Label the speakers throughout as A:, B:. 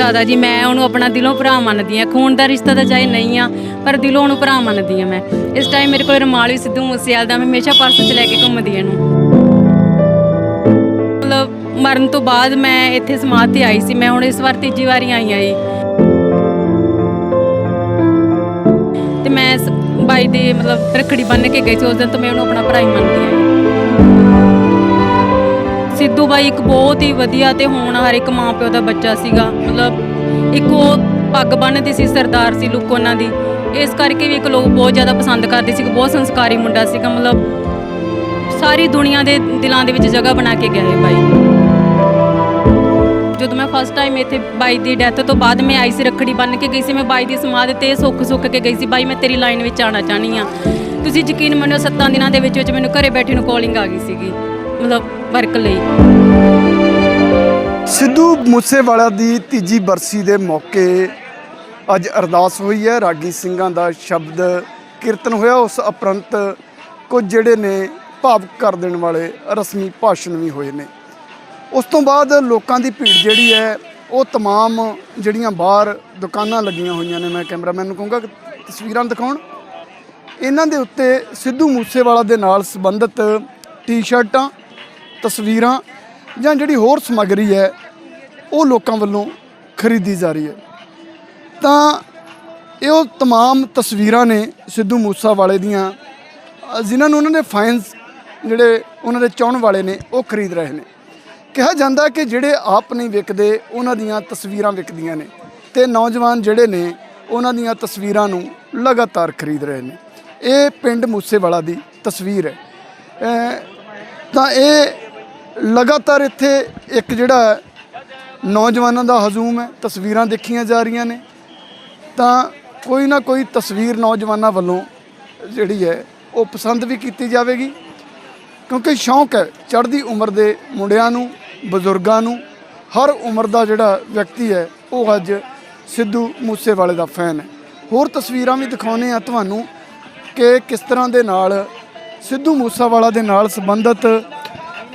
A: ਜ਼ਿਆਦਾ ਜੀ, ਮੈਂ ਉਹਨੂੰ ਆਪਣਾ ਦਿਲੋਂ ਭਰਾ ਮੰਨਦੀ ਆ ਖੂਨ ਦਾ ਰਿਸ਼ਤਾ ਤਾਂ ਚਾਹੇ ਨਹੀਂ ਆ, ਪਰ ਦਿਲੋਂ ਉਹਨੂੰ ਭਰਾ ਮੰਨਦੀ ਆ ਮੈਂ। ਇਸ ਟਾਈਮ ਮੇਰੇ ਕੋਲ ਰੁਮਾਲ ਵੀ ਸਿੱਧੂ ਮੂਸੇਵਾਲ ਦਾ ਮੈਂ ਹਮੇਸ਼ਾ ਪਰਸ 'ਚ ਲੈ ਕੇ ਘੁੰਮਦੀ ਇਹਨੂੰ। ਮਤਲਬ ਮਰਨ ਤੋਂ ਬਾਅਦ ਮੈਂ ਇੱਥੇ ਸਮਾਧ ਤੇ ਆਈ ਸੀ, ਮੈਂ ਹੁਣ ਇਸ ਵਾਰ ਤੀਜੀ ਵਾਰੀ ਆਈ ਆ ਜੀ। ਤੇ ਮੈਂ ਇਸ ਬਾਈ ਦੀ ਮਤਲਬ ਰੱਖੜੀ ਬੰਨ ਕੇ ਗਈ ਸੀ, ਉਸ ਦਿਨ ਤੋਂ ਮੈਂ ਉਹਨੂੰ ਆਪਣਾ ਭਰਾ ਹੀ ਮੰਨਦੀ ਆ ਸਿੱਧੂ ਬਾਈ ਇੱਕ ਬਹੁਤ ਹੀ ਵਧੀਆ ਤੇ ਹੋਣਹਾਰ ਇੱਕ ਮਾਂ ਪਿਓ ਦਾ ਬੱਚਾ ਸੀਗਾ। ਮਤਲਬ ਇੱਕ ਉਹ ਪੱਗ ਬੰਨ੍ਹਦੀ ਸੀ ਸਰਦਾਰ ਸੀ ਲੁੱਕ ਉਹਨਾਂ ਦੀ। ਇਸ ਕਰਕੇ ਵੀ ਇੱਕ ਲੋਕ ਬਹੁਤ ਜ਼ਿਆਦਾ ਪਸੰਦ ਕਰਦੇ ਸੀ ਬਹੁਤ ਸੰਸਕਾਰੀ ਮੁੰਡਾ ਸੀਗਾ। ਮਤਲਬ ਸਾਰੀ ਦੁਨੀਆ ਦੇ ਦਿਲਾਂ ਦੇ ਵਿੱਚ ਜਗ੍ਹਾ ਬਣਾ ਕੇ ਗਿਆ ਹੈ ਬਾਈ। ਜਦੋਂ ਮੈਂ ਫਸਟ ਟਾਈਮ ਇੱਥੇ ਬਾਈ ਦੀ ਡੈਥ ਤੋਂ ਬਾਅਦ ਮੈਂ ਆਈ ਸੀ ਰੱਖੜੀ ਬੰਨ੍ਹ ਕੇ ਗਈ ਸੀ, ਮੈਂ ਬਾਈ ਦੀ ਸਮਾਧ ਤੇ ਸੁੱਖ ਸੁੱਖ ਕੇ ਗਈ ਸੀ, ਬਾਈ ਮੈਂ ਤੇਰੀ ਲਾਈਨ ਵਿੱਚ ਆਉਣਾ ਚਾਹਨੀ ਆ ਤੁਸੀਂ ਯਕੀਨ ਮੰਨੋ ਸੱਤਾਂ ਦਿਨਾਂ ਦੇ ਵਿੱਚ ਵਿੱਚ ਮੈਨੂੰ ਘਰੇ ਬੈਠੇ ਨੂੰ ਕਾਲਿੰਗ ਆ ਗਈ ਸੀਗੀ। ਮਤਲਬ ਵਰਕ ਲਈ
B: ਸਿੱਧੂ ਮੂਸੇਵਾਲਾ ਦੀ ਤੀਜੀ ਬਰਸੀ ਦੇ ਮੌਕੇ ਅੱਜ ਅਰਦਾਸ ਹੋਈ ਹੈ ਰਾਗੀ ਸਿੰਘਾਂ ਦਾ ਸ਼ਬਦ ਕੀਰਤਨ ਹੋਇਆ ਉਸ ਉਪਰੰਤ ਕੁਝ ਜਿਹੜੇ ਨੇ ਭਾਵੁਕ ਕਰ ਦੇਣ ਵਾਲੇ ਰਸਮੀ ਭਾਸ਼ਣ ਵੀ ਹੋਏ ਨੇ ਉਸ ਤੋਂ ਬਾਅਦ ਲੋਕਾਂ ਦੀ ਭੀੜ ਜਿਹੜੀ ਹੈ ਉਹ तमाम ਜਿਹੜੀਆਂ ਬਾਹਰ ਦੁਕਾਨਾਂ ਲੱਗੀਆਂ ਹੋਈਆਂ ਨੇ ਮੈਂ ਕੈਮਰਾਮੈਨ ਨੂੰ ਕਹੂੰਗਾ ਕਿ ਤਸਵੀਰਾਂ ਦਿਖਾਉਣ ਇਹਨਾਂ ਦੇ ਉੱਤੇ ਸਿੱਧੂ ਮੂਸੇਵਾਲਾ ਦੇ ਨਾਲ ਸੰਬੰਧਿਤ ਟੀ-ਸ਼ਰਟਾਂ ਤਸਵੀਰਾਂ ਜਾਂ ਜਿਹੜੀ ਹੋਰ ਸਮੱਗਰੀ ਹੈ ਉਹ ਲੋਕਾਂ ਵੱਲੋਂ ਖਰੀਦੀ ਜਾ ਰਹੀ ਹੈ ਤਾਂ ਇਹ ਉਹ तमाम ਤਸਵੀਰਾਂ ਨੇ ਸਿੱਧੂ ਮੂਸੇਵਾਲੇ ਦੀਆਂ ਅ, ਜਿਨ੍ਹਾਂ ਨੂੰ ਉਹਨਾਂ ਦੇ ਫੈਨਸ ਜਿਹੜੇ ਉਹਨਾਂ ਦੇ ਚਾਹਣ ਵਾਲੇ ਨੇ ਉਹ ਖਰੀਦ ਰਹੇ ਨੇ ਕਿਹਾ ਜਾਂਦਾ ਕਿ ਜਿਹੜੇ ਆਪ ਨਹੀਂ ਵਿਕਦੇ ਉਹਨਾਂ ਦੀਆਂ ਤਸਵੀਰਾਂ ਵਿਕਦੀਆਂ ਨੇ ਤੇ ਨੌਜਵਾਨ ਜਿਹੜੇ ਨੇ ਉਹਨਾਂ ਦੀਆਂ ਤਸਵੀਰਾਂ ਨੂੰ ਲਗਾਤਾਰ ਖਰੀਦ ਰਹੇ ਨੇ ਇਹ ਪਿੰਡ ਮੂਸੇਵਾਲਾ ਦੀ ਤਸਵੀਰ ਹੈ ਅ, ਤਾਂ ਇਹ ਲਗਾਤਾਰ ਇੱਥੇ ਇੱਕ ਜਿਹੜਾ ਨੌਜਵਾਨਾਂ ਦਾ ਹਜੂਮ ਹੈ, ਤਸਵੀਰਾਂ ਦੇਖੀਆਂ ਜਾ ਰਹੀਆਂ ਨੇ। ਤਾਂ ਕੋਈ ਨਾ ਕੋਈ ਤਸਵੀਰ ਨੌਜਵਾਨਾਂ ਵੱਲੋਂ ਜਿਹੜੀ ਹੈ, ਉਹ ਪਸੰਦ ਵੀ ਕੀਤੀ ਜਾਵੇਗੀ। ਕਿਉਂਕਿ ਸ਼ੌਂਕ ਹੈ ਚੜ੍ਹਦੀ ਉਮਰ ਦੇ ਮੁੰਡਿਆਂ ਨੂੰ, ਬਜ਼ੁਰਗਾਂ ਨੂੰ, ਹਰ ਉਮਰ ਦਾ ਜਿਹੜਾ ਵਿਅਕਤੀ ਹੈ, ਉਹ ਅੱਜ ਸਿੱਧੂ ਮੂਸੇਵਾਲੇ ਦਾ ਫੈਨ ਹੈ। ਹੋਰ ਤਸਵੀਰਾਂ ਵੀ ਦਿਖਾਉਨੇ ਆ ਤੁਹਾਨੂੰ ਕਿ ਕਿਸ ਤਰ੍ਹਾਂ ਦੇ ਨਾਲ, ਸਿੱਧੂ ਮੂਸੇਵਾਲਾ ਦੇ ਨਾਲ ਸੰਬੰਧਿਤ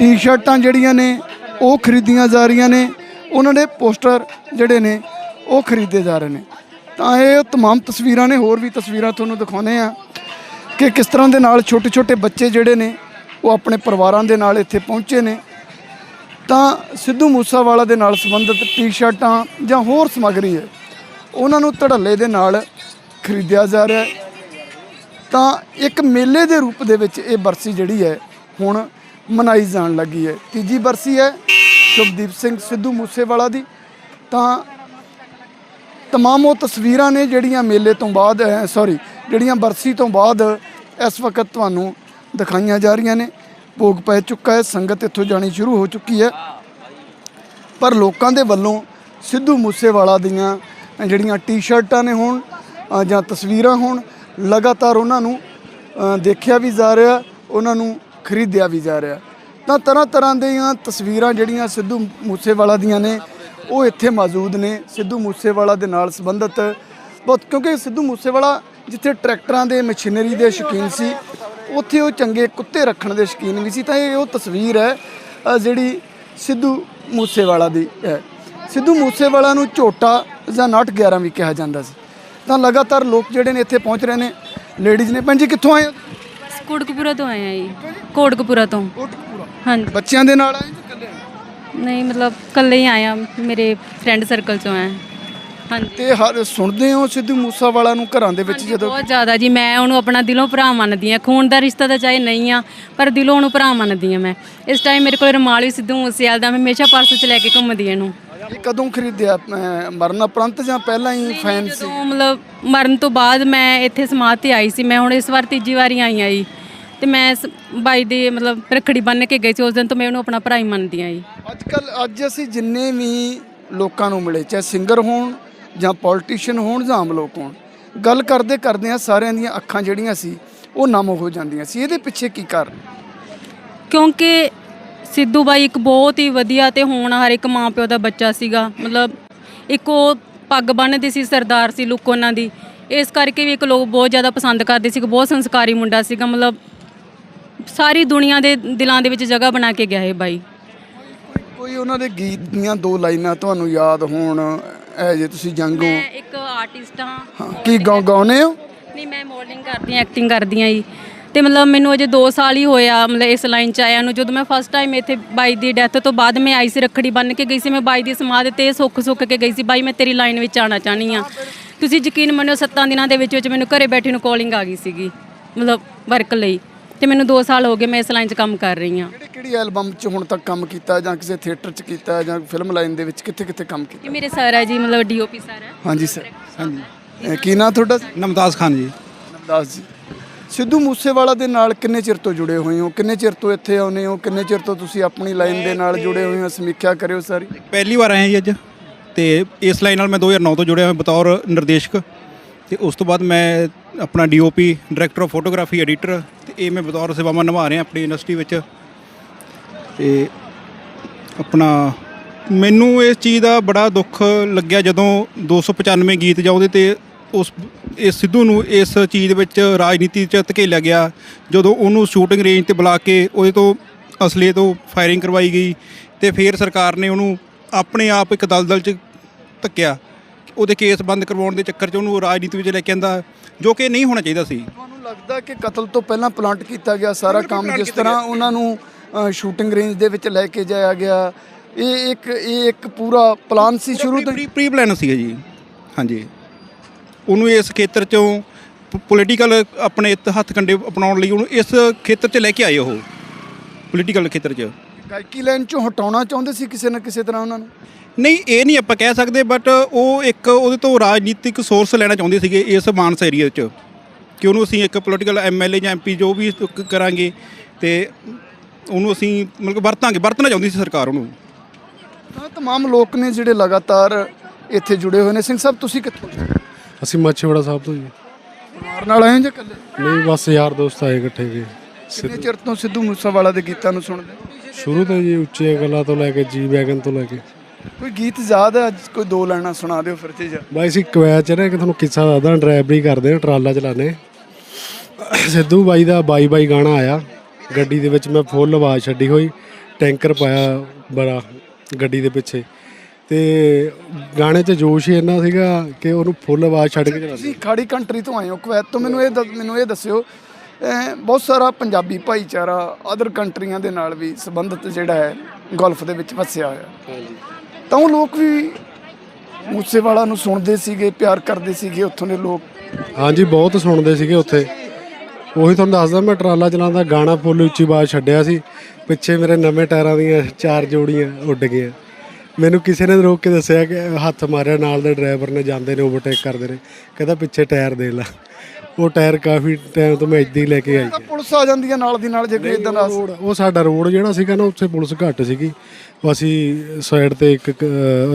B: ਟੀ-ਸ਼ਰਟਾਂ ਜਿਹੜੀਆਂ ਨੇ ਉਹ ਖਰੀਦੀਆਂ ਜਾ ਰਹੀਆਂ ਨੇ ਉਹਨਾਂ ਦੇ ਪੋਸਟਰ ਜਿਹੜੇ ਨੇ ਉਹ ਖਰੀਦੇ ਜਾ ਰਹੇ ਨੇ ਤਾਂ ਇਹ तमाम ਤਸਵੀਰਾਂ ਨੇ ਹੋਰ ਵੀ ਤਸਵੀਰਾਂ ਤੁਹਾਨੂੰ ਦਿਖਾਉਨੇ ਆ ਕਿ ਕਿਸ ਤਰ੍ਹਾਂ ਦੇ ਨਾਲ ਛੋਟੇ ਛੋਟੇ ਬੱਚੇ ਜਿਹੜੇ ਨੇ ਉਹ ਆਪਣੇ ਪਰਿਵਾਰਾਂ ਦੇ ਨਾਲ ਇੱਥੇ ਪਹੁੰਚੇ ਨੇ ਤਾਂ ਸਿੱਧੂ ਮੂਸੇਵਾਲਾ ਦੇ ਨਾਲ ਸੰਬੰਧਿਤ ਟੀ-ਸ਼ਰਟਾਂ ਜਾਂ ਹੋਰ ਸਮੱਗਰੀ ਹੈ ਉਹਨਾਂ ਨੂੰ ਧੜੱਲੇ ਦੇ ਨਾਲ ਖਰੀਦਿਆ ਜਾ ਰਿਹਾ ਹੈ ਤਾਂ ਇੱਕ ਮੇਲੇ ਦੇ ਰੂਪ ਦੇ ਵਿੱਚ ਇਹ ਬਰਸੀ ਜਿਹੜੀ ਹੈ ਹੁਣ ਮਨਾਈ ਜਾਣ ਲੱਗੀ ਹੈ। ਤੀਜੀ ਬਰਸੀ ਹੈ ਸ਼ੁਭਦੀਪ ਸਿੰਘ ਸਿੱਧੂ ਮੂਸੇਵਾਲਾ ਦੀ। ਤਾਂ ਤਮਾਮ ਉਹ ਤਸਵੀਰਾਂ ਨੇ ਜਿਹੜੀਆਂ ਮੇਲੇ ਤੋਂ ਬਾਅਦ ਸੌਰੀ ਜਿਹੜੀਆਂ ਬਰਸੀ ਤੋਂ ਬਾਅਦ ਇਸ ਵਕਤ ਤੁਹਾਨੂੰ ਦਿਖਾਈਆਂ ਜਾ ਰਹੀਆਂ ਨੇ। ਭੋਗ ਪੈ ਚੁੱਕਾ ਹੈ, ਸੰਗਤ ਇੱਥੋਂ ਜਾਣੀ ਸ਼ੁਰੂ ਹੋ ਚੁੱਕੀ ਹੈ। ਪਰ ਲੋਕਾਂ ਦੇ ਵੱਲੋਂ ਸਿੱਧੂ ਮੂਸੇਵਾਲਾ ਦੀਆਂ ਜਿਹੜੀਆਂ ਟੀ-ਸ਼ਰਟਾਂ ਨੇ ਹੋਣ ਜਾਂ ਤਸਵੀਰਾਂ ਹੋਣ, ਲਗਾਤਾਰ ਉਹਨਾਂ ਨੂੰ ਦੇਖਿਆ ਵੀ ਜਾ ਰਿਹਾ, ਉਹਨਾਂ ਨੂੰ ਖਰੀਦਿਆ ਵੀ ਜਾ ਰਿਹਾ। ਤਾਂ ਤਰ੍ਹਾਂ ਤਰ੍ਹਾਂ ਦੀਆਂ ਤਸਵੀਰਾਂ ਜਿਹੜੀਆਂ ਸਿੱਧੂ ਮੂਸੇਵਾਲਾ ਦੀਆਂ ਨੇ, ਉਹ ਇੱਥੇ ਮੌਜੂਦ ਨੇ। ਸਿੱਧੂ ਮੂਸੇਵਾਲਾ ਦੇ ਨਾਲ ਸੰਬੰਧਿਤ ਬਹੁਤ, ਕਿਉਂਕਿ ਸਿੱਧੂ ਮੂਸੇਵਾਲਾ ਜਿੱਥੇ ਟਰੈਕਟਰਾਂ ਦੇ ਮਸ਼ੀਨਰੀ ਦੇ ਸ਼ੌਕੀਨ ਸੀ, ਉੱਥੇ ਉਹ ਚੰਗੇ ਕੁੱਤੇ ਰੱਖਣ ਦੇ ਸ਼ੌਕੀਨ ਵੀ ਸੀ। ਤਾਂ ਇਹ ਉਹ ਤਸਵੀਰ ਹੈ ਜਿਹੜੀ ਸਿੱਧੂ ਮੂਸੇਵਾਲਾ ਦੀ ਹੈ। ਸਿੱਧੂ ਮੂਸੇਵਾਲਾ ਨੂੰ ਝੋਟਾ ਜਾਂ ਨਟ 11 ਵੀ ਕਿਹਾ ਜਾਂਦਾ ਸੀ। ਤਾਂ ਲਗਾਤਾਰ ਲੋਕ ਜਿਹੜੇ ਨੇ ਇੱਥੇ ਪਹੁੰਚ ਰਹੇ ਨੇ, ਲੇਡੀਜ਼ ਨੇ। ਭੈਣ ਜੀ, ਕਿੱਥੋਂ ਆਏ
A: ਕੋਟਕਪੂਰਾ ਤੋਂ ਆਏ ਆ ਜੀ। ਕੋਟਕਪੂਰਾ ਤੋਂ।
B: ਕੋਟਕਪੂਰਾ।
A: ਹਾਂਜੀ।
B: ਬੱਚਿਆਂ ਦੇ ਨਾਲ ਆਏ ਜਾਂ ਇਕੱਲੇ ਆਏ?
A: ਨਹੀਂ ਮਤਲਬ ਇਕੱਲੇ ਹੀ ਆਏ ਆ। ਮੇਰੇ ਫਰੈਂਡ ਸਰਕਲ ਚੋਂ ਆਏ। ਹਾਂਜੀ।
B: ਤੇ ਹਰ ਸੁਣਦੇ ਹੋ ਸਿੱਧੂ ਮੂਸੇਵਾਲਾ ਨੂੰ ਘਰਾਂ ਦੇ ਵਿੱਚ ਜਦੋਂ?
A: ਬਹੁਤ ਜ਼ਿਆਦਾ ਜੀ। ਮੈਂ ਉਹਨੂੰ ਆਪਣਾ ਦਿਲੋਂ ਭਰਾ ਮੰਨਦੀ ਆ ਖੂਨ ਦਾ ਰਿਸ਼ਤਾ ਤਾਂ ਚਾਹੇ ਨਹੀਂ ਆ ਪਰ ਦਿਲੋਂ ਉਹਨੂੰ ਭਰਾ ਮੰਨਦੀ ਆ ਮੈਂ। ਇਸ ਟਾਈਮ ਮੇਰੇ ਕੋਲ ਰੁਮਾਲ ਵੀ ਸਿੱਧੂ ਮੂਸੇਵਾਲ ਦਾ। ਮੈਂ ਹਮੇਸ਼ਾ ਪਰਸ 'ਚ ਲੈ ਕੇ ਘੁੰਮਦੀ ਆ ਇਹਨੂੰ।
B: ਇਹ ਕਦੋਂ ਖਰੀਦਿਆ? ਅਹ, ਮਰਨ ਉਪਰੰਤ ਜਾਂ ਪਹਿਲਾਂ ਹੀ ਫੈਨ ਸੀ
A: ਜਦੋਂ ਮਤਲਬ ਮਰਨ ਤੋਂ ਬਾਅਦ ਮੈਂ ਇੱਥੇ ਸਮਾਧ ਤੇ ਆਈ ਸੀ। ਮੈਂ ਹੁਣ ਇਸ ਵਾਰ ਤੀਜੀ ਵਾਰੀ ਆਈ ਆ ਜੀ। ਤੇ ਮੈਂ ਸ- ਬਾਈ ਦੇ ਮਤਲਬ ਰੱਖੜੀ ਬੰਨ੍ਹ ਕੇ ਗਈ ਸੀ ਉਸ ਦਿਨ ਤੋਂ ਮੈਂ ਉਹਨੂੰ ਆਪਣਾ ਭਰਾ ਹੀ ਮੰਨਦੀ ਆ ਜੀ।
B: ਅੱਜ ਕੱਲ ਅੱਜ ਅਸੀਂ ਜਿੰਨੇ ਵੀ ਲੋਕਾਂ ਨੂੰ ਮਿਲੇ ਚਾਹੇ ਸਿੰਗਰ ਹੋਣ ਜਾਂ ਪੋਲੀਟੀਸ਼ੀਅਨ ਹੋਣ ਜਾਂ ਆਮ ਲੋਕ ਹੋਣ ਗੱਲ ਕਰਦੇ ਕਰਦੇ ਆ ਸਾਰਿਆਂ ਦੀਆਂ ਅੱਖਾਂ ਜਿਹੜੀਆਂ ਸੀ ਉਹ ਨਮ ਹੋ ਜਾਂਦੀਆਂ ਸੀ। ਇਹਦੇ ਪਿੱਛੇ ਕੀ ਕਾਰਨ?
A: ਕਿਉਂਕਿ ਸਿੱਧੂ ਬਾਈ ਇੱਕ ਬਹੁਤ ਹੀ ਵਧੀਆ ਤੇ ਹੋਣਹਾਰ ਇੱਕ ਮਾਂ ਪਿਓ ਦਾ ਬੱਚਾ ਸੀਗਾ। ਮਤਲਬ ਇੱਕ ਉਹ ਪੱਗ ਬੰਨ੍ਹਦੀ ਸੀ ਸਰਦਾਰ ਸੀ ਲੁੱਕ ਉਹਨਾਂ ਦੀ। ਇਸ ਕਰਕੇ ਵੀ ਇੱਕ ਲੋਕ ਬਹੁਤ ਜ਼ਿਆਦਾ ਪਸੰਦ ਕਰਦੇ ਸੀ ਬਹੁਤ ਸੰਸਕਾਰੀ ਮੁੰਡਾ ਸੀਗਾ। ਮਤਲਬ ਸਾਰੀ ਦੁਨੀਆ ਦੇ ਦਿਲਾਂ ਦੇ ਵਿੱਚ ਜਗ੍ਹਾ ਬਣਾ ਕੇ ਗਿਆ ਇਹ ਬਾਈ।
B: ਕੋਈ ਉਹਨਾਂ ਦੇ ਗੀਤ ਦੀਆਂ ਦੋ ਲਾਈਨਾਂ ਤੁਹਾਨੂੰ ਯਾਦ ਹੋਣ? ਐ ਜੇ ਤੁਸੀਂ ਜੰਗ ਹੋ।
A: ਮੈਂ ਇੱਕ ਆਰਟਿਸਟ ਹਾਂ।
B: ਕੀ ਗਾਉ ਗਾਉਨੇ ਹੋ?
A: ਨਹੀਂ ਮੈਂ ਮਾਡਲਿੰਗ ਕਰਦੀ ਹਾਂ ਐਕਟਿੰਗ ਕਰਦੀ ਹਾਂ ਜੀ। ਤੇ ਮਤਲਬ ਮੈਨੂੰ ਅਜੇ 2 ਸਾਲ ਹੀ ਹੋਇਆ ਮਤਲਬ ਇਸ ਲਾਈਨ 'ਚ ਆਇਆ ਨੂੰ। ਜਦੋਂ ਮੈਂ ਫਸਟ ਟਾਈਮ ਇੱਥੇ ਬਾਈ ਦੀ ਡੈਥ ਤੋਂ ਬਾਅਦ ਮੈਂ ਆਈ ਸੀ ਰੱਖੜੀ ਬੰਨ ਕੇ ਗਈ ਸੀ ਮੈਂ ਬਾਈ ਦੀ ਸਮਾਧ ਤੇ ਸੁੱਖ ਸੁੱਖ ਕੇ ਗਈ ਸੀ। ਬਾਈ ਮੈਂ ਤੇਰੀ ਲਾਈਨ ਵਿੱਚ ਆਉਣਾ ਚਾਹਨੀ ਆ ਤੁਸੀਂ ਯਕੀਨ ਮੰਨਿਓ 7 ਦਿਨਾਂ ਦੇ ਵਿੱਚ ਵਿੱਚ ਮੈਨੂੰ ਘਰੇ ਬੈਠੇ ਨੂੰ ਕਾਲਿੰਗ ਆ ਗਈ ਸੀਗੀ ਮਤਲਬ ਵਰਕ ਲਈ। ਤੇ ਮੈਨੂੰ 2 ਸਾਲ ਹੋ ਗਏ ਮੈਂ ਇਸ ਲਾਈਨ 'ਚ ਕੰਮ ਕਰ ਰਹੀ ਹਾਂ।
B: ਕਿਹੜੀ ਕਿਹੜੀ ਐਲਬਮ 'ਚ ਹੁਣ ਤੱਕ ਕੰਮ ਕੀਤਾ ਜਾਂ ਕਿਸੇ ਥੀਏਟਰ 'ਚ ਕੀਤਾ ਜਾਂ ਫਿਲਮ ਲਾਈਨ ਦੇ ਵਿੱਚ ਕਿੱਥੇ ਕਿੱਥੇ ਕੰਮ ਕੀਤਾ?
A: ਇਹ ਮੇਰੇ ਸਰ ਹੈ ਜੀ ਮਤਲਬ ਡੀਓਪੀ ਸਰ ਹੈ।
B: ਹਾਂਜੀ ਸਰ ਹਾਂਜੀ। ਕੀ ਨਾਂ ਤੁਹਾਡਾ
C: ਨਮਤਾਜ਼ ਖਾਨ ਜੀ।
B: ਨਵਦਾਸ ਜੀ। ਸਿੱਧੂ ਮੂਸੇਵਾਲਾ ਦੇ ਨਾਲ ਕਿੰਨੇ ਚਿਰ ਤੋਂ ਜੁੜੇ ਹੋਏ ਹੋ? ਕਿੰਨੇ ਚਿਰ ਤੋਂ ਇੱਥੇ ਆਉਨੇ ਹੋ? ਕਿੰਨੇ ਚਿਰ ਤੋਂ ਤੁਸੀਂ ਆਪਣੀ ਲਾਈਨ ਦੇ ਨਾਲ ਜੁੜੇ ਹੋਏ ਹੋ? ਸਮੀਖਿਆ ਕਰਿਓ ਸਾਰੀ।
C: ਪਹਿਲੀ ਵਾਰ ਆਇਆ ਜੀ ਅੱਜ ਤੇ ਇਸ ਲਾਈਨ ਨਾਲ ਮੈਂ 2009 ਤੋਂ ਜੁੜਿਆ ਹਾਂ ਬਤੌਰ ਨਿਰਦੇਸ਼ਕ ਤੇ ਉਸ ਤੋਂ ਬਾਅਦ ਮੈਂ ਆਪਣਾ DOP director of photography editor ਇਹ ਮੈਂ ਬਤੌਰ ਸੇਵਾਵਾਂ ਨਿਭਾ ਰਿਹਾ ਆਪਣੀ ਇੰਡਸਟਰੀ ਵਿੱਚ। ਤੇ ਆਪਣਾ ਮੈਨੂੰ ਇਸ ਚੀਜ਼ ਦਾ ਬੜਾ ਦੁੱਖ ਲੱਗਿਆ ਜਦੋਂ 295 ਗੀਤ ਜਾਂ ਉਹਦੇ ਤੇ ਉਸ ਇਸ ਸਿੱਧੂ ਨੂੰ ਇਸ ਚੀਜ਼ ਵਿੱਚ ਰਾਜਨੀਤੀ 'ਚ ਧਕੇਲਿਆ ਗਿਆ, ਜਦੋਂ ਉਹਨੂੰ ਸ਼ੂਟਿੰਗ ਰੇਂਜ ਤੇ ਬੁਲਾ ਕੇ ਉਹਦੇ ਤੋਂ ਅਸਲੇ ਤੋਂ ਫਾਇਰਿੰਗ ਕਰਵਾਈ ਗਈ ਤੇ ਫਿਰ ਸਰਕਾਰ ਨੇ ਉਹਨੂੰ ਆਪਣੇ ਆਪ ਇੱਕ ਦਲਦਲ 'ਚ ਧੱਕਿਆ। ਉਹਦੇ ਕੇਸ ਬੰਦ ਕਰਵਾਉਣ ਦੇ ਚੱਕਰ 'ਚ ਉਹਨੂੰ ਰਾਜਨੀਤੀ ਵਿੱਚ ਲੈ ਕੇ ਆਂਦਾ, ਜੋ ਕਿ ਨਹੀਂ ਹੋਣਾ ਚਾਹੀਦਾ ਸੀ।
B: ਲੱਗਦਾ ਕਿ ਕਤਲ ਤੋਂ ਪਹਿਲਾਂ ਪਲਾਂਟ ਕੀਤਾ ਗਿਆ ਸਾਰਾ ਕੰਮ ਜਿਸ ਤਰ੍ਹਾਂ ਉਹਨਾਂ ਨੂੰ ਸ਼ੂਟਿੰਗ ਰੇਂਜ ਦੇ ਵਿੱਚ ਲੈ ਕੇ ਜਾਇਆ ਗਿਆ। ਇਹ ਇੱਕ ਇਹ ਇੱਕ ਪੂਰਾ ਪਲਾਨ ਸੀ ਸ਼ੁਰੂ ਤੋਂ?
C: ਪ੍ਰੀ ਪਲਾਨ ਸੀਗਾ ਜੀ। ਹਾਂਜੀ। ਉਹਨੂੰ ਇਸ ਖੇਤਰ ਚੋਂ ਪੋਲੀਟੀਕਲ ਆਪਣੇ ਹੱਥ ਕੰਡੇ ਅਪਣਾਉਣ ਲਈ ਉਹਨੂੰ ਇਸ ਖੇਤਰ 'ਚ ਲੈ ਕੇ ਆਏ ਉਹ। ਪੋਲੀਟੀਕਲ ਖੇਤਰ 'ਚ।
B: ਗਾਇਕੀ ਲਾਈਨ ਚੋਂ ਹਟਾਉਣਾ ਚਾਹੁੰਦੇ ਸੀ ਕਿਸੇ ਨਾ ਕਿਸੇ ਤਰ੍ਹਾਂ ਉਹਨਾਂ ਨੂੰ?
C: ਨਹੀਂ ਇਹ ਨਹੀਂ ਆਪਾਂ ਕਹਿ ਸਕਦੇ ਬਟ ਉਹ ਇੱਕ ਉਹਦੇ ਤੋਂ ਰਾਜਨੀਤਿਕ ਸੋਰਸ ਲੈਣਾ ਚਾਹੁੰਦੇ ਸੀਗੇ ਇਸ ਮਾਨਸ ਏਰੀਆ 'ਚ। ਕਿ ਉਹਨੂੰ ਅਸੀਂ ਇੱਕ ਪੋਲੀਟੀਕਲ ਐਮਐਲਏ ਜਾਂ ਐਮਪੀ ਜੋ ਵੀ ਕਰਾਂਗੇ ਤੇ ਉਹਨੂੰ ਅਸੀਂ ਮਤਲਬ ਵਰਤਾਂਗੇ ਵਰਤਣਾ ਚਾਹੁੰਦੀ ਸੀ ਸਰਕਾਰ ਉਹਨੂੰ।
B: ਤਾਂ ਤਮਾਮ ਲੋਕ ਨੇ ਜਿਹੜੇ ਲਗਾਤਾਰ ਇੱਥੇ ਜੁੜੇ ਹੋਏ ਨੇ। ਸਿੰਘ ਸਾਹਿਬ ਤੁਸੀਂ ਕਿੱਥੋਂ?
D: ਅਸੀਂ ਮਾਛੀਵਾੜਾ ਸਾਹਿਬ ਤੋਂ ਜੀ।
B: ਪਰਿਵਾਰ ਨਾਲ ਆਏ ਹੋ ਜਾਂ ਇਕੱਲੇ?
D: ਨਹੀਂ ਬਸ ਯਾਰ ਦੋਸਤ ਆਏ ਇਕੱਠੇ ਗਏ
B: ਕਿੰਨੇ ਚਿਰ ਤੋਂ ਸਿੱਧੂ ਮੂਸੇਵਾਲਾ ਦੇ ਗੀਤਾਂ ਨੂੰ ਸੁਣਦੇ?
D: ਸ਼ੁਰੂ ਤੋਂ ਜੀ ਉੱਚੀਆਂ ਗੱਲਾਂ ਤੋਂ ਲੈ ਕੇ ਜੀ ਵੈਗਨ ਤੋਂ ਲੈ ਕੇ।
B: ਕੋਈ ਗੀਤ ਯਾਦ ਹੈ? ਅੱਜ ਕੋਈ ਦੋ ਲਾਈਨਾਂ ਸੁਣਾ ਦਿਓ ਫਿਰ ਤੇ ਜਾ।
D: ਬਾਈ ਅਸੀਂ ਕਵੈਚ ਨਾ ਕਿ ਤੁਹਾਨੂੰ ਕਿੱਸਾ ਦੱਸਦਾ ਡਰਾਈਵਰੀ ਕਰਦੇ ਆ ਟਰਾਲਾ ਚਲਾਣੇ ਸਿੱਧੂ ਬਾਈ ਦਾ ਬਾਈ ਬਾਈ ਗਾਣਾ ਆਇਆ। ਗੱਡੀ ਦੇ ਵਿੱਚ ਮੈਂ ਫੁੱਲ ਆਵਾਜ਼ ਛੱਡੀ ਹੋਈ। ਟੈਂਕਰ ਪਾਇਆ ਬੜਾ ਗੱਡੀ ਦੇ ਪਿੱਛੇ। ਤੇ ਗਾਣੇ 'ਚ ਜੋਸ਼ ਹੀ ਇੰਨਾ ਸੀਗਾ ਕਿ ਉਹਨੂੰ ਫੁੱਲ ਆਵਾਜ਼ ਛੱਡ ਕੇ ਚਲਾਉਂਦੇ
B: ਤੁਸੀਂ ਖਾੜੀ ਕੰਟਰੀ ਤੋਂ ਆਏ ਹੋ ਕੁਵੈਤ ਤੋਂ। ਮੈਨੂੰ ਇਹ ਮੈਨੂੰ ਇਹ ਦੱਸਿਓ ਬਹੁਤ ਸਾਰਾ ਪੰਜਾਬੀ ਭਾਈਚਾਰਾ ਅਦਰ ਕੰਟਰੀਆਂ ਦੇ ਨਾਲ ਵੀ ਸੰਬੰਧਿਤ ਜਿਹੜਾ ਹੈ ਗਲਫ ਦੇ ਵਿੱਚ ਵਸਿਆ ਹੋਇਆ। ਤਾਂ ਉਹ ਲੋਕ ਵੀ ਮੂਸੇਵਾਲਾ ਨੂੰ ਸੁਣਦੇ ਸੀਗੇ ਪਿਆਰ ਕਰਦੇ ਸੀਗੇ ਉੱਥੋਂ ਦੇ ਲੋਕ।
D: ਹਾਂਜੀ ਬਹੁਤ ਸੁਣਦੇ ਸੀਗੇ ਉੱਥੇ। ਉਹੀ ਤੁਹਾਨੂੰ ਦੱਸਦਾ ਮੈਂ ਟਰਾਲਾ ਚਲਾਉਂਦਾ ਗਾਣਾ ਫੁੱਲ ਉੱਚੀ ਆਵਾਜ਼ ਛੱਡਿਆ ਸੀ। ਪਿੱਛੇ ਮੇਰੇ ਨਵੇਂ ਟਾਇਰਾਂ ਦੀਆਂ ਚਾਰ ਜੋੜੀਆਂ ਉੱਡ ਗਈਆਂ। ਮੈਨੂੰ ਕਿਸੇ ਨੇ ਰੋਕ ਕੇ ਦੱਸਿਆ ਕਿ ਹੱਥ ਮਾਰਿਆ ਨਾਲ ਦੇ ਡਰਾਈਵਰ ਨੇ ਜਾਂਦੇ ਨੇ ਓਵਰਟੇਕ ਕਰਦੇ ਨੇ। ਕਹਿੰਦਾ ਪਿੱਛੇ ਟਾਇਰ ਦੇ ਲਾ। ਉਹ ਟਾਇਰ ਕਾਫੀ ਟਾਈਮ ਤੋਂ ਮੈਂ ਇੱਦਾਂ ਹੀ ਲੈ ਕੇ ਆਈ
B: ਤਾਂ ਪੁਲਿਸ ਆ ਜਾਂਦੀ ਹੈ ਨਾਲ ਦੀ ਨਾਲ ਜੇ ਕੋਈ ਇਦਾਂ ਦਾ
D: ਰੋਡ ਉਹ ਸਾਡਾ ਰੋਡ ਜਿਹੜਾ ਸੀਗਾ ਨਾ ਉੱਥੇ ਪੁਲਿਸ ਘੱਟ ਸੀਗੀ। ਅਸੀਂ ਸਾਈਡ ਤੇ ਇੱਕ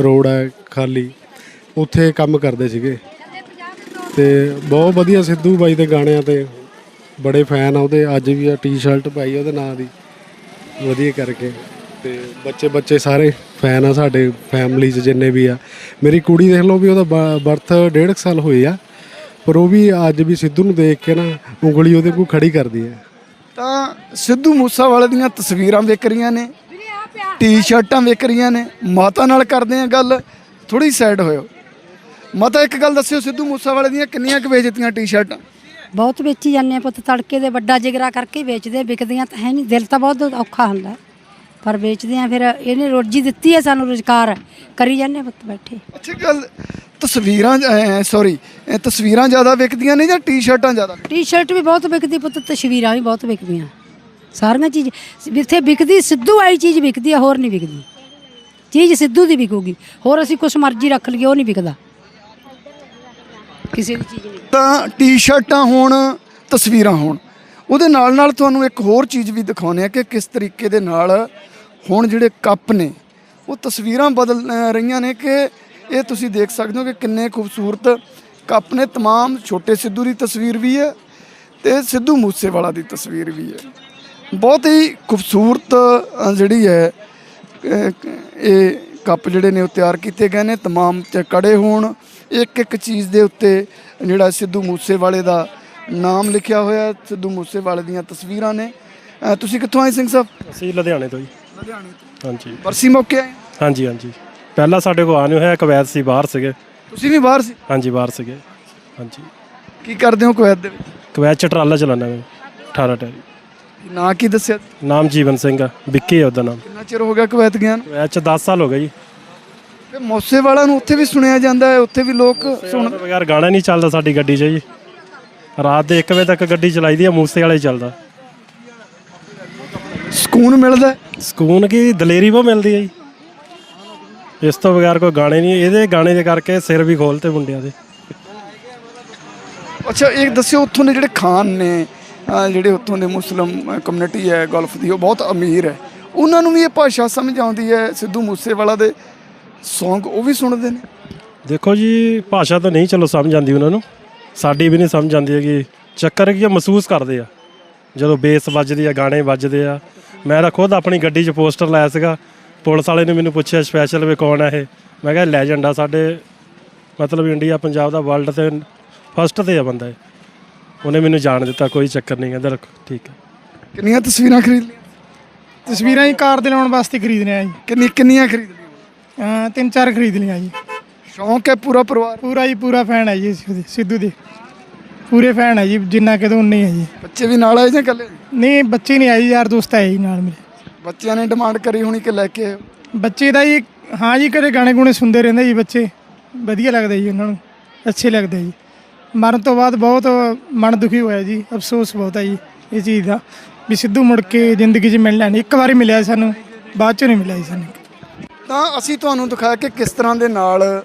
D: ਰੋਡ ਹੈ ਖਾਲੀ। ਉੱਥੇ ਕੰਮ ਕਰਦੇ ਸੀਗੇ। ਤੇ ਬਹੁਤ ਵਧੀਆ ਸਿੱਧੂ ਬਾਈ ਦੇ ਗਾਣਿਆਂ ਤੇ ਬੜੇ ਫੈਨ ਆ ਉਹਦੇ, ਅੱਜ ਵੀ ਆ ਟੀ-ਸ਼ਰਟ ਪਾਈ ਉਹਦੇ ਨਾਂ ਦੀ। ਵਧੀਆ ਕਰਕੇ। ਤੇ ਬੱਚੇ ਬੱਚੇ ਸਾਰੇ ਫੈਨ ਆ ਸਾਡੇ ਫੈਮਿਲੀ 'ਚ ਜਿੰਨੇ ਵੀ ਆ। ਮੇਰੀ ਕੁੜੀ ਦੇਖ ਲਓ ਵੀ ਉਹਦਾ ਬਰਥ ਡੇਢ ਕੁ ਸਾਲ ਹੋਏ ਆ। ਪਰ ਉਹ ਵੀ ਅੱਜ ਵੀ ਸਿੱਧੂ ਨੂੰ ਦੇਖ ਕੇ ਨਾ ਉਂਗਲੀ ਉਹਦੇ ਕੋਲ ਖੜੀ ਕਰਦੀ ਹੈ
B: ਤਾਂ ਸਿੱਧੂ ਮੂਸੇਵਾਲੇ ਦੀਆਂ ਤਸਵੀਰਾਂ ਵਿਕ ਰਹੀਆਂ ਨੇ, ਟੀ-ਸ਼ਰਟਾਂ ਵਿਕ ਰਹੀਆਂ ਨੇ, ਮਾਤਾ ਨਾਲ ਕਰਦੇ ਆ ਗੱਲ ਥੋੜੀ ਸਾਈਡ ਹੋਇਓ। ਮਾਤਾ ਇੱਕ ਗੱਲ ਦੱਸਿਓ, ਸਿੱਧੂ ਮੂਸੇਵਾਲੇ ਦੀਆਂ ਕਿੰਨੀਆਂ ਕੁ ਵੇਚਤੀਆਂ ਟੀ-ਸ਼ਰਟਾਂ?
E: ਬਹੁਤ ਵੇਚੀ ਜਾਂਦੇ ਆ ਪੁੱਤ ਤੜਕੇ ਦੇ ਵੱਡਾ ਜਿਗਰਾ ਕਰਕੇ ਵੇਚਦੇ ਵਿਕਦੀਆਂ ਤਾਂ ਹੈ ਨਹੀਂ ਦਿਲ ਤਾਂ ਬਹੁਤ ਔਖਾ ਹੁੰਦਾ। ਪਰ ਵੇਚਦੇ ਆ ਫਿਰ ਇਹਨੇ ਰੋਜੀ ਦਿੱਤੀ ਹੈ ਸਾਨੂੰ ਰੁਜ਼ਗਾਰ ਕਰੀ ਜਾਂਦੇ ਪੁੱਤ ਬੈਠੇ।
B: ਅੱਛਾ ਗੱਲ ਤਸਵੀਰਾਂ ਸੌਰੀ ਤਸਵੀਰਾਂ ਜ਼ਿਆਦਾ ਵਿਕਦੀਆਂ ਨੇ ਜਾਂ ਟੀ-ਸ਼ਰਟਾਂ ਜ਼ਿਆਦਾ
E: ਟੀ-ਸ਼ਰਟ ਵੀ ਬਹੁਤ ਵਿਕਦੀ ਪੁੱਤ ਤਸਵੀਰਾਂ ਵੀ ਬਹੁਤ ਵਿਕਦੀਆਂ। ਸਾਰੀਆਂ ਚੀਜ਼ ਜਿੱਥੇ ਵਿਕਦੀ ਸਿੱਧੂ ਵਾਲੀ ਚੀਜ਼ ਵਿਕਦੀ ਆ ਹੋਰ ਨਹੀਂ ਵਿਕਦੀ। ਚੀਜ਼ ਸਿੱਧੂ ਦੀ ਵਿਕੂਗੀ ਹੋਰ ਅਸੀਂ ਕੁਛ ਮਰਜ਼ੀ ਰੱਖ ਲਈਏ ਉਹ ਨਹੀਂ ਵਿਕਦਾ। ਕਿਸੇ ਦੀ ਚੀਜ਼ ਨਹੀਂ
B: ਤਾਂ ਟੀ-ਸ਼ਰਟਾਂ ਹੋਣ ਤਸਵੀਰਾਂ ਹੋਣ ਉਹਦੇ ਨਾਲ ਨਾਲ ਤੁਹਾਨੂੰ ਇੱਕ ਹੋਰ ਚੀਜ਼ ਵੀ ਦਿਖਾਉਂਦੇ ਆ ਕਿ ਕਿਸ ਤਰੀਕੇ ਦੇ ਨਾਲ ਹੁਣ ਜਿਹੜੇ ਕੱਪ ਨੇ ਉਹ ਤਸਵੀਰਾਂ ਬਦਲ ਅਹ ਰਹੀਆਂ ਨੇ ਕਿ ਇਹ ਤੁਸੀਂ ਦੇਖ ਸਕਦੇ ਹੋ ਕਿ ਕਿੰਨੇ ਖੂਬਸੂਰਤ ਕੱਪ ਨੇ तमाम ਛੋਟੇ ਸਿੱਧੂ ਦੀ ਤਸਵੀਰ ਵੀ ਹੈ ਤੇ ਸਿੱਧੂ ਮੂਸੇਵਾਲਾ ਦੀ ਤਸਵੀਰ ਵੀ ਹੈ ਬਹੁਤ ਹੀ ਖੂਬਸੂਰਤ ਅਹ, ਜਿਹੜੀ ਹੈ ਅਹ, ਇਹ ਕੱਪ ਜਿਹੜੇ ਨੇ ਉਹ ਤਿਆਰ ਕੀਤੇ ਗਏ ਨੇ तमाम ਚ ਕੜੇ ਹੋਣ ਇੱਕ ਇੱਕ ਚੀਜ਼ ਦੇ ਉੱਤੇ ਜਿਹੜਾ ਸਿੱਧੂ ਮੂਸੇਵਾਲੇ ਦਾ ਨਾਮ ਲਿਖਿਆ ਹੋਇਆ ਸਿੱਧੂ ਮੂਸੇਵਾਲੇ ਦੀਆਂ ਤਸਵੀਰਾਂ ਨੇ। ਤੁਸੀਂ ਕਿੱਥੋਂ ਆਏ ਸਿੰਘ ਸਾਹਿਬ?
F: ਅਸੀਂ ਲੁਧਿਆਣੇ ਤੋਂ ਜੀ।
B: ਲੁਧਿਆਣੇ ਤੋਂ।
F: ਹਾਂਜੀ।
B: ਬਰਸੀ ਮੌਕੇ ਆਏ?
F: ਹਾਂਜੀ ਹਾਂਜੀ। ਪਹਿਲਾਂ ਸਾਡੇ ਕੋਲ ਆ ਨਹੀਂ ਹੋਇਆ ਕਵੈਤ ਸੀ ਬਾਹਰ ਸੀਗੇ।
B: ਤੁਸੀਂ ਵੀ ਬਾਹਰ ਸੀ?
F: ਹਾਂਜੀ ਬਾਹਰ ਸੀਗੇ। ਹਾਂਜੀ।
B: ਕੀ ਕਰਦੇ ਹੋ ਕੁਵੈਤ ਦੇ ਵਿੱਚ?
F: ਕਵੈਤ ਚ ਟਰਾਲਾ ਚਲਾਉਂਦਾ ਮੈਂ 18 ਟੈਰੀ
B: ਨਾਂ ਕੀ ਦੱਸਿਆ?
F: ਨਾਮ ਜੀਵਨ ਸਿੰਘ ਆ ਵਿੱਕੀ ਹੈ ਉਹਦਾ ਨਾਮ।
B: ਕਿੰਨਾ ਚਿਰ ਹੋ ਗਿਆ ਕੁਵੈਤ ਗਿਆ ਨੂੰ?
F: ਕਵੈਤ ਚ 10 ਸਾਲ ਹੋ ਗਏ ਜੀ।
B: ਤੇ ਮੌਸੇ ਵਾਲਾ ਨੂੰ ਉੱਥੇ ਵੀ ਸੁਣਿਆ ਜਾਂਦਾ ਹੈ ਉੱਥੇ ਵੀ ਲੋਕ ਸੁਣ
F: ਤੋਂ ਬਗੈਰ ਗਾਣਾ ਨਹੀਂ ਚੱਲਦਾ ਸਾਡੀ ਗੱਡੀ 'ਚ ਜੀ। ਰਾਤ ਦੇ 1 ਵਜੇ ਤੱਕ ਗੱਡੀ ਚਲਾਈਦੀ ਆ ਮੂਸੇ ਵਾਲਾ ਚੱਲਦਾ।
B: ਸਕੂਨ ਮਿਲਦਾ ਹੈ।
F: ਸਕੂਨ ਕੀ ਦਲੇਰੀ ਬਹੁਤ ਮਿਲਦੀ ਹੈ ਜੀ। ਇਸ ਤੋਂ ਬਗੈਰ ਕੋਈ ਗਾਣੇ ਨਹੀਂ ਇਹਦੇ ਗਾਣੇ ਦੇ ਕਰਕੇ ਸਿਰ ਵੀ ਖੋਲਤੇ ਮੁੰਡਿਆਂ ਦੇ।
B: ਅੱਛਾ ਇਹ ਦੱਸਿਓ ਉੱਥੋਂ ਦੇ ਜਿਹੜੇ ਖਾਨ ਨੇ ਅਹ ਜਿਹੜੇ ਉੱਥੋਂ ਦੇ ਮੁਸਲਮ ਕਮਿਊਨਿਟੀ ਹੈ ਗਲਫ ਦੀ ਉਹ ਬਹੁਤ ਅਮੀਰ ਹੈ। ਉਹਨਾਂ ਨੂੰ ਵੀ ਇਹ ਭਾਸ਼ਾ ਸਮਝ ਆਉਂਦੀ ਹੈ ਸਿੱਧੂ ਮੂਸੇਵਾਲਾ ਦੇ? Song ਉਹ ਵੀ ਸੁਣਦੇ ਨੇ?
F: ਦੇਖੋ ਜੀ ਭਾਸ਼ਾ ਤਾਂ ਨਹੀਂ ਚਲੋ ਸਮਝ ਆਉਂਦੀ ਉਹਨਾਂ ਨੂੰ। ਸਾਡੀ ਵੀ ਨਹੀਂ ਸਮਝ ਆਉਂਦੀ ਹੈਗੀ। ਚੱਕਰ ਕੀ ਆ, ਮਹਿਸੂਸ ਕਰਦੇ ਆ। ਜਦੋਂ ਬੇਸ ਵੱਜਦੀ ਆ ਗਾਣੇ ਵੱਜਦੇ ਆ। ਮੈਂ ਤਾਂ ਖੁਦ ਆਪਣੀ ਗੱਡੀ 'ਚ ਪੋਸਟਰ ਲਾਇਆ ਸੀਗਾ। ਪੁਲਿਸ ਵਾਲੇ ਨੇ ਮੈਨੂੰ ਪੁੱਛਿਆ ਸਪੈਸ਼ਲ ਵੀ ਕੌਣ ਹੈ ਇਹ? ਮੈਂ ਕਿਹਾ ਲੈਜੈਂਡ ਆ ਸਾਡੇ ਮਤਲਬ ਇੰਡੀਆ ਪੰਜਾਬ ਦਾ ਵਰਲਡ ਤੇ ਫਸਟ ਤੇ ਆ ਬੰਦਾ ਇਹ। ਉਹਨੇ ਮੈਨੂੰ ਜਾਣ ਦਿੱਤਾ ਕੋਈ ਚੱਕਰ ਨਹੀਂ ਕਹਿੰਦਾ ਰੱਖੋ ਠੀਕ ਹੈ
B: ਕਿੰਨੀਆਂ ਤਸਵੀਰਾਂ ਖਰੀਦ ਲਈਆਂ?
G: ਤਸਵੀਰਾਂ ਹੀ ਕਾਰ ਦੇ ਲਾਉਣ ਵਾਸਤੇ ਖਰੀਦਨੇ ਆ ਜੀ।
B: ਕਿੰਨੀ ਕਿੰਨੀਆਂ ਖਰੀਦ ਲਈਆਂ?
G: ਤਿੰਨ ਚਾਰ ਖਰੀਦ ਲਈਆਂ ਜੀ।
B: ਸ਼ੌਂਕ ਹੈ ਪੂਰਾ ਪਰਿਵਾਰ?
G: ਪੂਰਾ ਜੀ ਪੂਰਾ ਫੈਨ ਹੈ ਜੀ ਅਸੀਂ ਉਹਦੇ, ਸਿੱਧੂ ਦੇ। ਪੂਰੇ ਫੈਨ ਹੈ ਜੀ ਜਿੰਨਾ ਕਿਦੋਂ ਉਨੇ ਹੈ ਜੀ।
B: ਬੱਚੇ ਵੀ ਨਾਲ ਆਏ ਜਾਂ ਇਕੱਲੇ?
G: ਨਹੀਂ ਬੱਚੇ ਨਹੀਂ ਆਏ ਜੀ ਯਾਰ ਦੋਸਤ ਆਏ ਜੀ ਨਾਲ ਮੇਰੇ।
B: ਬੱਚਿਆਂ ਨੇ ਡਿਮਾਂਡ ਕਰੀ ਹੋਣੀ ਕਿ ਲੈ ਕੇ ਆਇਓ?
G: ਬੱਚੇ ਦਾ ਜੀ ਹਾਂ ਜੀ ਕਦੇ ਗਾਣੇ ਗੁਣੇ ਸੁਣਦੇ ਰਹਿੰਦੇ ਜੀ ਬੱਚੇ। ਵਧੀਆ ਲੱਗਦਾ ਜੀ ਉਹਨਾਂ ਨੂੰ ਅੱਛੇ ਲੱਗਦੇ ਜੀ। ਮਰਨ ਤੋਂ ਬਾਅਦ ਬਹੁਤ ਮਨ ਦੁਖੀ ਹੋਇਆ ਜੀ ਅਫਸੋਸ ਬਹੁਤ ਹੈ ਜੀ ਇਹ ਚੀਜ਼ ਦਾ। ਵੀ ਸਿੱਧੂ ਮੁੜ ਕੇ ਜ਼ਿੰਦਗੀ 'ਚ ਮਿਲਣਾ ਨਹੀਂ। ਇੱਕ ਵਾਰੀ ਮਿਲਿਆ ਸਾਨੂੰ ਬਾਅਦ 'ਚ ਨਹੀਂ ਮਿਲਿਆ ਜੀ ਸਾਨੂੰ।
B: ਤਾਂ ਅਸੀਂ ਤੁਹਾਨੂੰ ਦਿਖਾਇਆ ਕਿ ਕਿਸ ਤਰ੍ਹਾਂ ਦੇ ਨਾਲ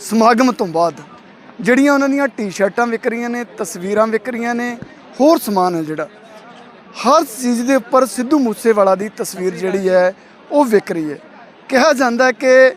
B: ਸਮਾਗਮ ਤੋਂ ਬਾਅਦ ਜਿਹੜੀਆਂ ਉਹਨਾਂ ਦੀਆਂ ਟੀ-ਸ਼ਰਟਾਂ ਵਿਕ ਰਹੀਆਂ ਨੇ, ਤਸਵੀਰਾਂ ਵਿਕ ਰਹੀਆਂ ਨੇ, ਹੋਰ ਸਮਾਨ ਹੈ ਜਿਹੜਾ। ਹਰ ਚੀਜ਼ ਦੇ ਉੱਪਰ ਸਿੱਧੂ ਮੂਸੇਵਾਲਾ ਦੀ ਤਸਵੀਰ ਜਿਹੜੀ ਹੈ, ਉਹ ਵਿਕ ਰਹੀ ਹੈ। ਕਿਹਾ ਜਾਂਦਾ ਕਿ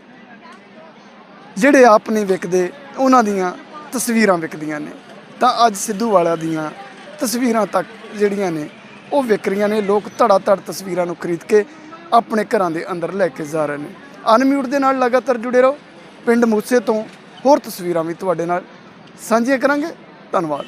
B: ਜਿਹੜੇ ਆਪ ਨਹੀਂ ਵਿਕਦੇ, ਉਹਨਾਂ ਦੀਆਂ ਤਸਵੀਰਾਂ ਵਿਕਦੀਆਂ ਨੇ। ਤਾਂ ਅੱਜ ਸਿੱਧੂ ਵਾਲਾ ਦੀਆਂ ਤਸਵੀਰਾਂ ਤੱਕ ਜਿਹੜੀਆਂ ਨੇ, ਉਹ ਵਿਕ ਰਹੀਆਂ ਨੇ। ਲੋਕ ਧੜਾ ਧੜ ਤਸਵੀਰਾਂ ਨੂੰ ਖਰੀਦ ਕੇ ਆਪਣੇ ਘਰਾਂ ਦੇ ਅੰਦਰ ਲੈ ਕੇ ਜਾ ਰਹੇ ਨੇ। ਅਨਮਿਊਟ ਦੇ ਨਾਲ ਲਗਾਤਾਰ ਜੁੜੇ ਰਹੋ। ਪਿੰਡ ਮੂਸੇ ਤੋਂ ਹੋਰ ਤਸਵੀਰਾਂ ਵੀ ਤੁਹਾਡੇ ਨਾਲ ਸਾਂਝੀਆਂ ਕਰਾਂਗੇ। ਧੰਨਵਾਦ।